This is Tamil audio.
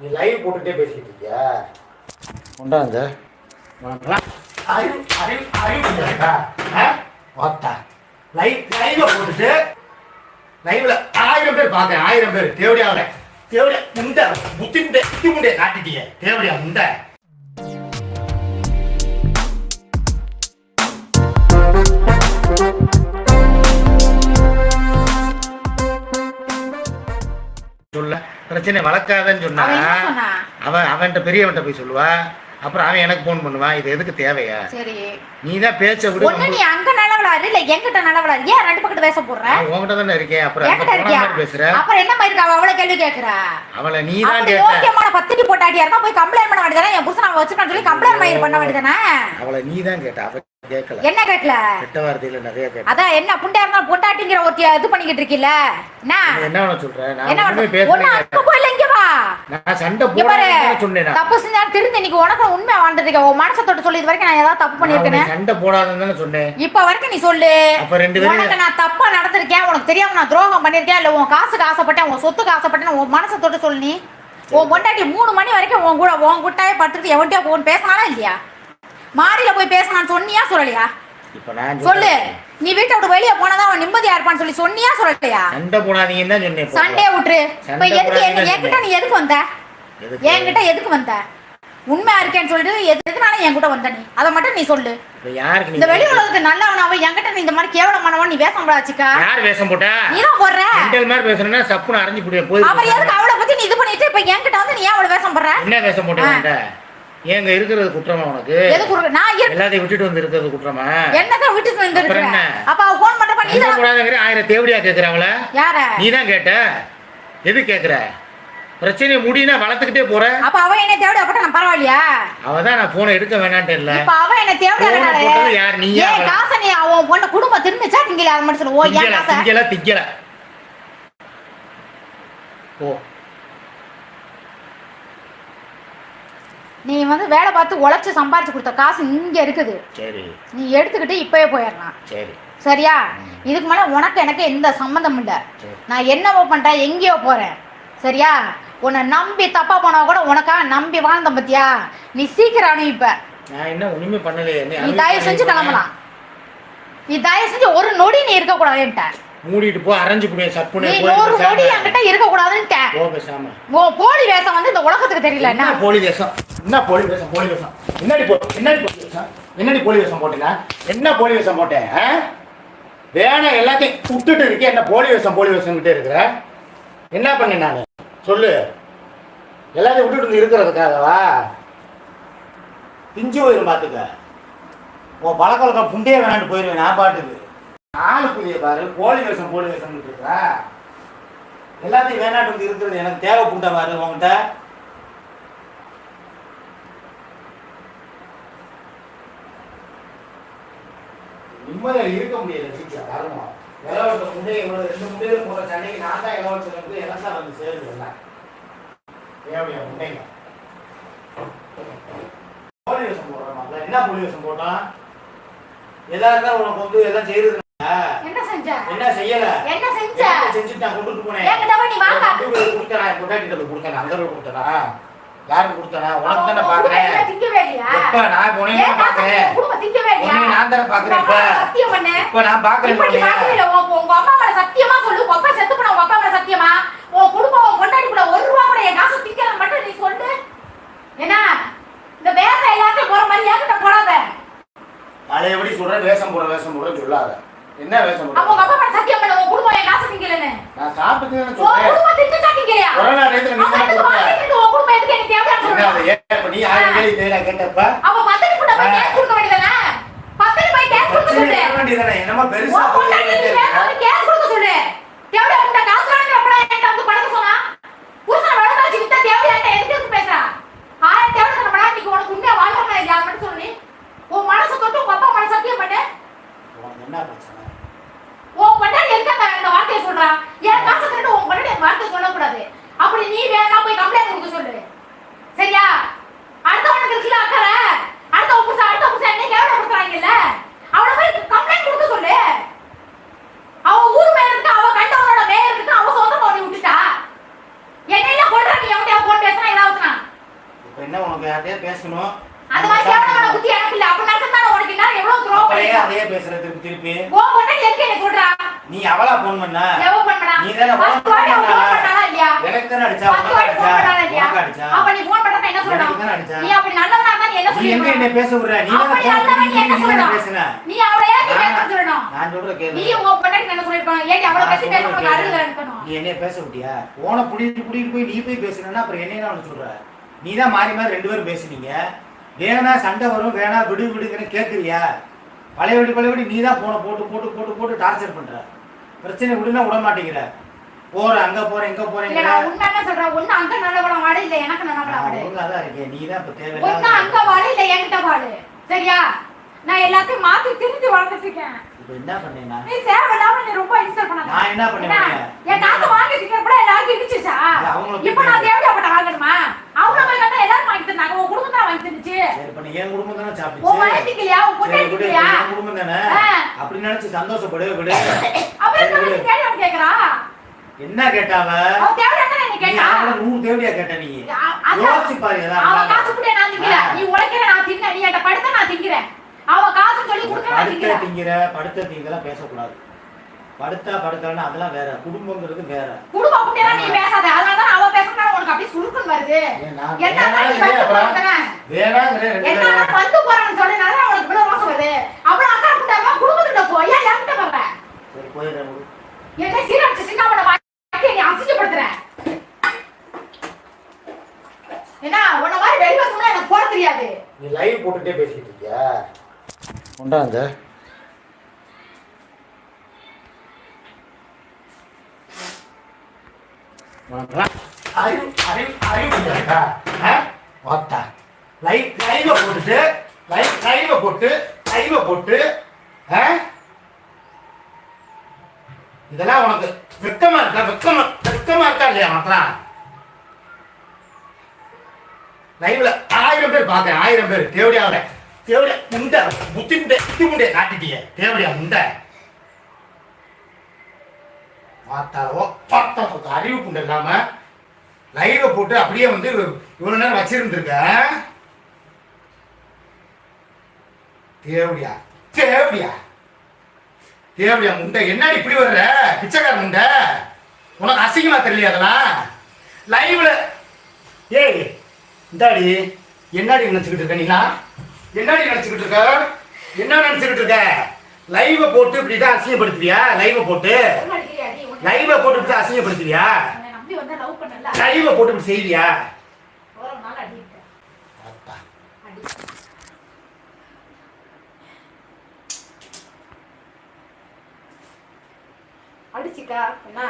நீ லைவ் போட்டுட்டே பேசிக்கிட்டு இருக்கியா? கொண்டாங்க அறிவு அறிவு அறிவு பார்த்தா லைவ் லைவ்ல போட்டுட்டு லைவ்ல ஆயிரம் பேர் பார்த்தேன் ஆயிரம் பேர். தேவடியா அவரை தேவடியா முண்டை. புத்தி முண்டை புத்தி முண்டைய காட்டிட்டியே தேவடியா முண்டை. பிரச்சனை வளர்க்காதன்னு சொன்னா அவன் அவன்கிட்ட பெரியவன்கிட்ட போய் சொல்லுவா. அப்புறம் அவன் எனக்கு ஃபோன் பண்ணுவான் இது எதுக்கு தேவையா? சரி. நீ தான் பேச்ச விடு. ஒண்ணு நீ அங்க நல்லவளாரு இல்ல என்கிட்ட நல்லவளாரு ஏன் ரெண்டு பக்கத்து பேச நான் உன்கிட்ட தானே இருக்கேன். அப்புறம் என்கிட்ட போன இருக்கியா? பேசுற? அப்புறம் என்ன மாதிரி அவ அவ்வளவு கேள்வி கேக்குறா. அவளை நீ தான் கேட்ட. ஓகேமான பத்தினி போட்டாட்டியா இருக்கா போய் கம்ப்ளைண்ட் பண்ண வேண்டியதானே என் புருஷன் அவ வச்சிருக்கான்னு சொல்லி கம்ப்ளைண்ட் மயிர் பண்ண வேண்டியதானே அவளை நீ தான் கேட்ட அவ கேட்கல. என்ன கேட்கல? கெட்ட வார்த்தையில நிறைய கேட்ட. அதான் என்ன புண்டா இருந்தா பொட்டாட்டிங்கிற ஒருத்தி இது பண்ணிக்கிட்டு இருக்கீல்ல? என்ன? என்ன வேணும் சொல்ற? நான் ஒண்ணுமே பேசல அங்க போயில இங்க வா. நான் சண்டை போடாதேன்னு சொன்னேன். தப்பு செஞ்சா திருந்த இன்னைக்கு உனக்கு உண்மை வாழ்ந்துருக்க உன் மனசை தொட்டு சொல்லி இது வரைக்கும் நான் ஏதாவது தப்பு பண்ணிருக்கேன் சண்டை போடாதேன்னு தானே சொன்னேன். இப்ப வரைக்கும் நீ சொல்லு. அப்ப ரெண்டு பேரும் உனக்கு நான் தப்பா நடந்திருக்கேன் உனக்கு தெரியாம நான் துரோகம் பண்ணிருக்கேன் இல்ல உன் காசுக்கு ஆசைப்பட்டேன் உன் சொத்துக்கு ஆசைப்பட்டேன் உன் மனசை தொட்டு சொல்லு நீ. உன் பொண்டாட்டி மூணு மணி வரைக்கும் உன் கூட உன் கூட்டாயே படுத்துட்டு எவன்கிட்டயா போன் பேசினானா இல்லையா? மாடியில போய் பேசினான்னு சொன்னியா சொல்லலையா? சொல்லு. நீ வீட்டை விட்டு வெளியே போனதான் அவன் நிம்மதியா இருப்பான்னு சொல்லி சொன்னியா சொல்லலையா? சண்டை போடாதீங்கன்னு தான் சொன்னேன். சண்டே விட்டுரு. இப்ப எதுக்கு என்கிட்ட நீ எதுக்கு வந்த? என்கிட்ட எதுக்கு வந்த? உண்மையா இருக்கேன்னு சொல்லிட்டு எது- எதுனால என்கிட்ட வந்த நீ? அதை மட்டும் நீ சொல்லு. இந்த வெளி உலகத்துக்கு நல்லவனாவ என்கிட்ட நீ இந்த மாதிரி கேவலமானவன் நீ வேஷம் போடாச்சுக்கா யார் வேஷம் போட்டா? நீ தான் போடுற. மெண்டல் மாதிரி பேசுறேன்னா சப்புன்னு அரைஞ்சு போய் அப்புறம் எதுக்கு நீ இது பண்ணிட்டு இப்ப என்கிட்ட வந்து நீ ஏன் அவளை வேஷம் போடுற? என்ன வேஷம் போட்டேன் ஏங்க இருக்கிறது குற்றமா உனக்கு? எது குறுக்க நான் எல்லாத்தையும் விட்டுட்டு வந்து இருக்கிறது குற்றமா? என்னதான் வீட்டுக்கு வந்து என்ன? அப்ப அவ போன் பண்றப்ப நீ தான் கூடாதுங்கிற ஆயிரம் தேவடியா கேக்குற அவள? யார? நீ தான் கேட்ட? எது கேக்குற? பிரச்சனையை முடினா வளர்த்துக்கிட்டே போற? அப்ப அவ என்ன தேவையா அப்ப நான் பரவாயில்லையா? அவ தான் நான் போனை எடுக்க வேணான்ட்டு இல்ல. இப்ப அவ என்ன தேவையா யார்? நீயா ஏன்? காசை நீ அவன் பொண்ணு குடும்பம் திருந்துச்சா திங்கல சொல்லு ஓ ஏன் காசை. திங்கல திங்கல. ஓ நீ வந்து வேலை பார்த்து உழைச்சு சம்பாரிச்சு கொடுத்த காசு இங்க இருக்குது. சரி. நீ எடுத்துக்கிட்டு இப்பவே போயிடலாம். சரி. சரியா? இதுக்கு மேல உனக்கு எனக்கு எந்த சம்மந்தம் இல்ல. நான் என்னவோ பண்றேன் எங்கேயோ போறேன். சரியா? உன்னை நம்பி தப்பா போனா கூட உனக்காக நம்பி வாழ்ந்த பத்தியா? நீ சீக்கிரம் என்ன நீ தயவு செஞ்சு கிளம்பலாம். நீ தயவு செஞ்சு ஒரு நொடி நீ இருக்க கூடாதுன்ட்ட மூடிட்டு போ அரைஞ்சு சப்புனே போய். என்கிட்ட இருக்க கூடாதுன்ட்ட போ பேசாம. உன் போலி வேஷம் வந்து இந்த உலகத்துக்கு தெரியல என்ன என்ன? போலி வேஷம்? என்ன போலி வேஷம் போலி வேஷம்? என்னடி போ என்னடி போலி வேஷம்? என்னடி போலி வேஷம் போட்டீங்க என்ன போலி வேஷம் போட்டேன் ஆ? வேணாம் எல்லாத்தையும் விட்டுட்டு இருக்கேன் என்ன போலி வேஷம் போலி வேஷம் கிட்டே இருக்கிற? என்ன பண்ணேன் நான் சொல்லு. எல்லாத்தையும் விட்டுட்டு வந்து இருக்கிறதுக்காகவா? பிஞ்சு போயிடும் பார்த்துக்க உன் பழக்க வழக்கம் புண்டே வேணான்னு போயிருவேன் நான் பாட்டுக்கு. ஆளு புதிய பாரு போலி வேஷம் போலி வேஷம் இருக்கிற? எல்லாத்தையும் வேணாட்டு வந்து இருக்கிறது எனக்கு தேவை புண்டை பாரு உன்கிட்ட. நிம்மதியாக இருக்க முடியல சீக்கிரம் காரணம் இலவச முண்டை இவ்வளோ ரெண்டு முண்டையில போகிற சண்டைக்கு நான் தான் இருக்கு எனக்கு தான் வந்து சேருது எல்லாம் தேவையா முண்டைங்க போலி வேஷம் போடுறோம் என்ன போலி வேஷம் போட்டான்? எதா இருந்தாலும் உனக்கு வந்து எல்லாம் செய்யறது என்ன செஞ்ச? என்ன செய்யல? என்ன செஞ்ச? செஞ்சுட்டு நான் கொண்டுட்டு போனேன்? நீ வாங்க. கொண்டு போய் கொடுத்தேனா? என் யாருக்கு கொடுத்தேனா உனக்கு தானே பாக்குறேன் குடும்பம் திங்கவே இல்லையா? எப்ப நான் காசை பாக்குறேன்? உன்னை நான் தானே பாக்குறேன் இப்ப. இப்ப நான் பாக்குறேன் இப்ப உங்க அம்மா மேல சத்தியமா சொல்லு. உங்க அப்பா செத்து போன உங்க அப்பா மேல சத்தியமா? உன் குடும்பம், உன் பொண்டாட்டி கூட ஒரு ரூபா கூட என் காசை திங்கல மட்டும் நீ சொல்லு. என்ன? இந்த வேஷம் எல்லாத்தையும் போற மாதிரி என்கிட்ட போடாத. பழையபடி சொல்றேன் வேஷம் போடுற வேஷம் போடுற சொல்லாத என்ன வேஷம் அப்ப உங்க அப்பா மேல சத்தியம் பண்ணு. உன் குடும்பம் என் காசை திங்கலன்னு. நான் சாப்பிட்டுன்னு உன் சொல்றேன் கொரோனா டயத்துல நீ அப்ப தானே எதுக்கு கொடுத்த? வாங்கிட்டு உன் குடும்பம் எதுக்கு எனக்கு தேவையான்னு என்ன சொல்ற? அது? ஏன் இப்ப நீ ஆயிரம் கேள்வி நான் கேட்டப்ப? அப்ப பத்தினி கூட போய் கேஸ் கொடுக்க வேண்டியதானே? பத்தினி போய் கேஸ் கொடுக்க பிரச்சனை சொல்லு. இருக்க வேண்டியதானே? என்னமா பெருசா கேஸ் கொடுக்க உன்கிட்ட காசு வாங்கி எப்படா என்கிட்ட வந்து பழக்க சொன்னா? புருஷனை வளர்த்து வச்சு வித்தா தேவடியா என்கிட்ட எதுக்கு வந்து பேசுறா? ஆயிரம் தேவடி நம்மளா இன்னைக்கு உனக்கு உண்மையா வாழ்க்கை இல்லையா? அது மட்டும் சொல்லு. உன் மனசை தொட்டு உங்க அப்பா மேல சத்தியம் பண்ணு. உனக்கு என்ன பிரச்சனை உன் பொண்டாட்டி எதுக்கு அந்த இந்த வார்த்தையை சொல்றா? என் காசை திருட்டு உன் பொண்டாட்டி அந்த வார்த்தையை சொல்லக்கூடாது. அப்படி நீ வேணா போய் கம்ப்ளைண்ட் கொடுக்க சொல்லு. சரியா? அடுத்தவனுக்கு இருக்குல்ல அக்கறை? அடுத்தவன் புருஷன், அடுத்த புருஷன் என்னை கேவலப்படுத்துறாங்கல்ல? அவனை போய் complaint கொடுக்க சொல்லு. என்ன உனக்கு யார்கிட்டயே பேசணும் அந்த மாதிரி கேவலமான புத்தி எனக்கு இல்ல அப்ப நடந்தானே உனக்கு என்ன எவ்வளவு துரோகம் அப்படியே பண்ணிருக்கா? அதையே எதுக்கு என்ன சொல்றா? நீ அவளா போன் பண்ண? எவ பண்ணா? நீ தானே இல்லையா? எனக்கு அடிச்சா? உனக்கு அடிச்சா? உனக்கு அடிச்சா? அப்ப நீ phone பண்றப்ப என்ன சொல்லணும்? எனக்கு தானே அடிச்சா. நீ அப்படி நல்லவனா இருந்தா நீ என்ன நீ எங்க என்ன சொல்லணும் பேச விடுற? நீ தானே பண்ணி நீ என்ன பேசுன? நீ அவளை பேச சொல்லணும் நான் சொல்ற கேளு. நீ உன் பொண்டாட்டி என்ன சொல்லிருக்கணும்? ஏன் அவளை நான் பத்தி பேச சொல்றத உனக்கு கேளு. இருக்கணும்? நீ என்னைய பேச விட்டியா? போன புடிட்டு புடிட்டு போய் நீ போய் பேசுனா அப்புறம் என்ன நான் சொல்ற? நீ தான் மாறி மாறி ரெண்டு பேரும் பேசுனீங்க. வேணா சண்டை வரும் வேணா விடு விடுங்கன்னு கேட்குறியா பழையபடி பழையபடி நீ தான் போன போட்டு போட்டு போட்டு போட்டு டார்ச்சர் பண்ற. பிரச்சனை விடுனா விட மாட்டேங்கிற. போற அங்க போற இங்க இல்ல போறேங்கிற நான் உண்மை என்ன சொல்றேன்? ஒண்ணு அங்க நல்லவளா வாடு இல்ல எனக்கு நல்லவளா நான் வாடு. ஒழுங்கா தான் இருக்கேன் நீ தான் இப்ப ஒண்ணு தேவையில்லாத அங்க வாடு இல்ல என்கிட்ட வாடு. சரியா? நான் எல்லாத்தையும் மாத்தி திருப்பி வளர்த்துட்டு இருக்கேன் இப்ப என்ன பண்ணேன்னா? நீ தேவையில்லாம நீ ரொம்ப இன்சல்ட் பண்ணாத. நான் என்ன பண்ணேன்? என் காசை வாங்கி திங்கிறப்பட எல்லாருக்கும் இடிச்சுச்சா இப்ப நான் வாங்கணுமா? அவங்க எல்லாரும் வாங்கி தந்தாங்க உன் குடும்பம் தான் வாங்கி தந்துச்சு சரி என் குடும்பம் தானே உன் உன் என் குடும்பம். அப்படி நினைச்சு சந்தோஷப்படு விடு. அப்புறம் என்ன விடு. நீ கேள்வி அவன் கேக்குறா? என்ன கேட்டாவ அவன் நீ கேட்டா? நூறு நீ. யோசிச்சு பாரு ஏதாவது அவ இருந்தாலும். காசு கூட நான். நீ உழைக்கிற நான் தின்ன. நீ என்கிட்ட படுத்த நான் திங்கிறேன். அவ காசு சொல்லி கொடுக்க நான் படுத்த திங்கிறேன். திங்கிற படுத்த திங்கலாம் பேசக்கூடாது. படுத்தா படுத்தலன்னா அதெல்லாம் வேற. குடும்பங்கிறது வேற. குடும்ப அப்படியெல்லாம் நீ பேசாத. அதனாலதான் அவ பேசுறதுனால உனக்கு அப்படியே சுருக்குன்னு வருது. என்ன வந்து போறேன்னு சொன்னனால அவனுக்கு இவ்வளவு ரோசம் வருது. அவ்வளவு அக்கா கூட்டாம குடும்பத்துக்கிட்ட போய் ஏன் என்கிட்ட வர்ற. என்ன சீரடிச்சு சின்னாமட வாங்கி நீ அசிங்கப்படுத்துற? என்ன உன்ன மாதிரி சொன்னா எனக்கு போட தெரியாது. நீ லைவ் போட்டுட்டே பேசிட்டு இருக்கியா? கொண்டாங்க அறிவு அறிவு அறிவு இருக்கா? ஆ? வாத்தா. லைவ் லைவ போட்டுட்டு லைவ் லைவ போட்டு லைவ போட்டு இதெல்லாம் உனக்கு வெக்கமா இருக்கா? வெக்கமா வெக்கமா இருக்கா இல்லையா உனக்குலாம் லைவ்ல ஆயிரம் பேர் பார்க்கறேன் ஆயிரம் பேர். தேவடியாவில தேவடியா முண்டை புத்தி முண்டை புத்தி முண்டை காட்டிட்டிய. தேவடியா முண்டை. பார்த்தாலோ பார்த்தா அறிவு புண்டை இல்லாம லைவை போட்டு அப்படியே வந்து இவ்வளவு நேரம் வச்சிருந்துருக்க? தேவடியா தேவடியா தேவடியா முண்டை. என்னடி இப்படி வர்ற? பிச்சைக்கார முண்டை. உனக்கு அசிங்கமா தெரியலையா அதெல்லாம்? லைவ்ல ஏய் இந்தாடி. என்னடி நினைச்சுக்கிட்டு இருக்க நீங்களா என்னடி நினைச்சுக்கிட்டு இருக்க? என்ன நினைச்சுக்கிட்டு இருக்க? லைவை போட்டு இப்படி தான் அசிங்கப்படுத்துவியா? லைவை போட்டு. லைவை போட்டு இப்படி அசிங்கப்படுத்துவியா? நம்பி வந்தா லவ் பண்ணல. லைவை போட்டு செய்வியா? ஒரு நாள் அடிக்கிட்டேன் அப்பா. அடி அடிச்சுக்கா என்ன